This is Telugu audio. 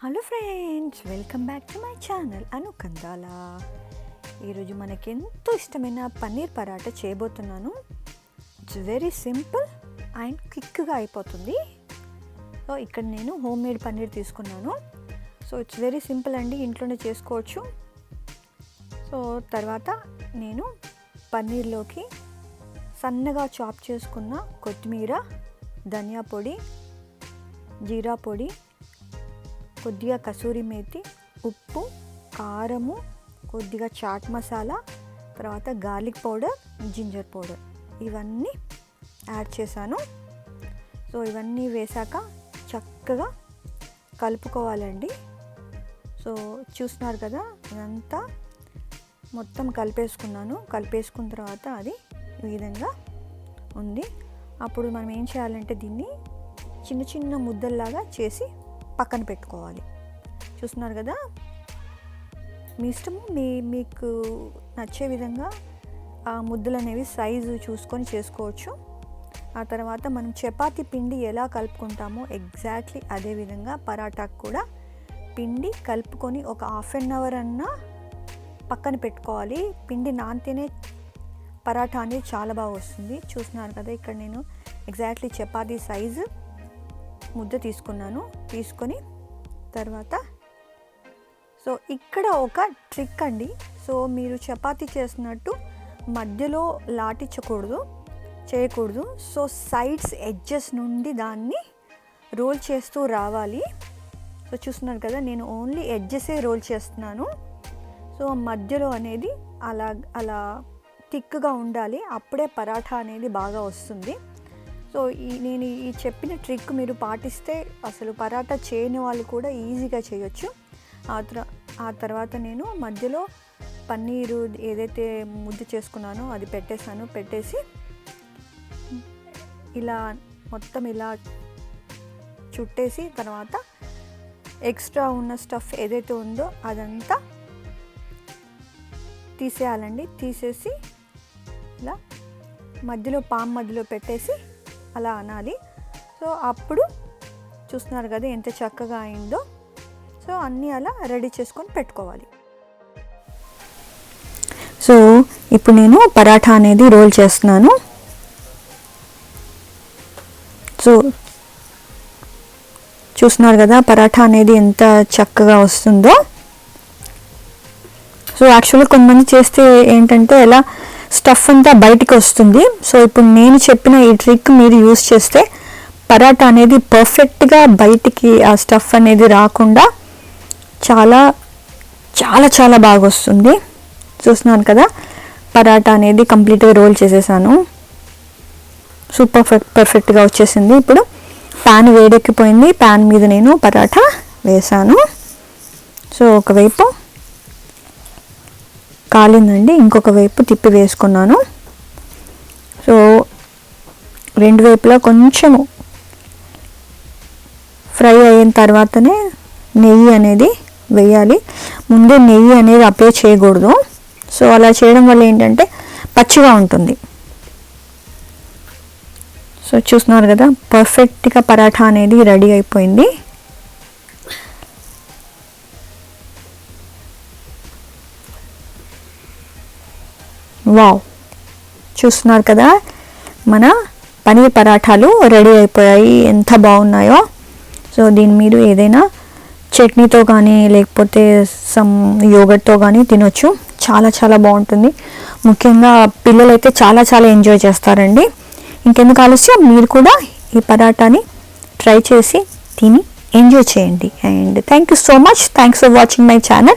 Hello friends welcome back to my channel Anu Kandala. ఈరోజు మనకి ఎంతో ఇష్టమైన పన్నీర్ పరాటా చేయబోతున్నాను. ఇట్స్ వెరీ సింపుల్ అండ్ క్విక్గా అయిపోతుంది. సో ఇక్కడ నేను హోమ్ మేడ్ పన్నీర్ తీసుకున్నాను. సో ఇట్స్ వెరీ సింపుల్ అండి ఇంట్లోనే చేసుకోవచ్చు. సో తర్వాత నేను పన్నీర్లోకి సన్నగా చాప్ చేసుకున్న కొత్తిమీర ధనియా పొడి జీరా పొడి కొద్దిగా కసూరి మేతి ఉప్పు కారము కొద్దిగా చాట్ మసాలా తర్వాత గార్లిక్ పౌడర్ జింజర్ పౌడర్. ఇవన్నీ యాడ్ చేశాను. సో ఇవన్నీ వేశాక చక్కగా కలుపుకోవాలండి. సో చూస్తున్నారు కదా ఇదంతా మొత్తం కలిపేసుకున్నాను. కలిపేసుకున్న తర్వాత అది ఈ విధంగా ఉంది. అప్పుడు మనం ఏం చేయాలంటే దీన్ని చిన్న చిన్న ముద్దల్లాగా చేసి పక్కన పెట్టుకోవాలి. చూస్తున్నారు కదా? మీ ఇష్టము మీ మీకు నచ్చే విధంగా ఆ ముద్దలు అనేవి సైజు చూసుకొని చేసుకోవచ్చు. ఆ తర్వాత మనం చపాతి పిండి ఎలా కలుపుకుంటామో ఎగ్జాక్ట్లీ అదే విధంగా పరాటాకు కూడా పిండి కలుపుకొని ఒక హాఫ్ అన్ అవర్ అన్నా పక్కన పెట్టుకోవాలి. పిండి నానితేనే పరాటా అనేది చాలా బాగా వస్తుంది. చూస్తున్నారు కదా ఇక్కడ నేను ఎగ్జాక్ట్లీ చపాతీ సైజు ముద్ద తీసుకున్నాను. తీసుకొని తర్వాత సో ఇక్కడ ఒక ట్రిక్ అండి. సో మీరు చపాతి చేసినట్టు మధ్యలో లాటించకూడదు చేయకూడదు. సో సైడ్స్ ఎడ్జెస్ నుండి దాన్ని రోల్ చేస్తూ రావాలి. సో చూస్తున్నారు కదా నేను ఓన్లీ ఎడ్జెసే రోల్ చేస్తున్నాను. సో మధ్యలో అనేది అలా అలా థిక్గా ఉండాలి. అప్పుడే పరాఠా అనేది బాగా వస్తుంది. సో ఈ నేను ఈ చెప్పిన ట్రిక్ మీరు పాటిస్తే అసలు పరాటా చేయని వాళ్ళు కూడా ఈజీగా చేయొచ్చు. ఆ ఆ తర్వాత నేను మధ్యలో పన్నీరు ఏదైతే ముద్ద చేసుకున్నానో అది పెట్టేశాను. పెట్టేసి ఇలా మొత్తం ఇలా చుట్టేసి తర్వాత ఎక్స్ట్రా ఉన్న స్టఫ్ ఏదైతే ఉందో అదంతా తీసేయాలండి. తీసేసి ఇలా మధ్యలో పామ్ మధ్యలో పెట్టేసి అలా అనాలి. సో అప్పుడు చూస్తున్నారు కదా ఎంత చక్కగా అయిందో. సో అన్నీ అలా రెడీ చేసుకొని పెట్టుకోవాలి. సో ఇప్పుడు నేను పరాఠా అనేది రోల్ చేస్తున్నాను. సో చూస్తున్నారు కదా పరాఠా అనేది ఎంత చక్కగా వస్తుందో. సో యాక్చువల్గా కొంతమంది చేస్తే ఏంటంటే ఎలా స్టఫ్ అంతా బయటికి వస్తుంది. సో ఇప్పుడు నేను చెప్పిన ఈ ట్రిక్ మీరు యూస్ చేస్తే పరాటా అనేది పర్ఫెక్ట్గా బయటికి ఆ స్టఫ్ అనేది రాకుండా చాలా చాలా చాలా బాగా వస్తుంది. చూస్తున్నాను కదా? పరాటా అనేది కంప్లీట్గా రోల్ చేసేసాను. సూపర్ పర్ఫెక్ట్గా వచ్చేసింది. ఇప్పుడు ప్యాన్ వేడెక్కిపోయింది. ప్యాన్ మీద నేను పరాటా వేసాను. సో ఒకవైపు కాలిందండి. ఇంకొక వైపు తిప్పి వేసుకున్నాను. సో రెండు వైపులా కొంచెము ఫ్రై అయిన తర్వాతనే నెయ్యి అనేది వేయాలి. ముందే నెయ్యి అనేది అప్లై చేయకూడదు. సో అలా చేయడం వల్ల ఏంటంటే పచ్చిగా ఉంటుంది. సో చూస్తున్నారు కదా పర్ఫెక్ట్గా పరాఠా అనేది రెడీ అయిపోయింది. వావ్. చూస్తున్నారు కదా మన పనీర్ పరాఠాలు రెడీ అయిపోయాయి. ఎంత బాగున్నాయో. సో దీని మీరు ఏదైనా చట్నీతో కానీ లేకపోతే సమ్ యోగట్తో కానీ తినొచ్చు. చాలా చాలా బాగుంటుంది. ముఖ్యంగా పిల్లలైతే చాలా చాలా ఎంజాయ్ చేస్తారండి. ఇంకెందుకు ఆలస్యం? మీరు కూడా ఈ పరాటాని ట్రై చేసి తిని ఎంజాయ్ చేయండి. And thank you so much. Thanks for watching my channel.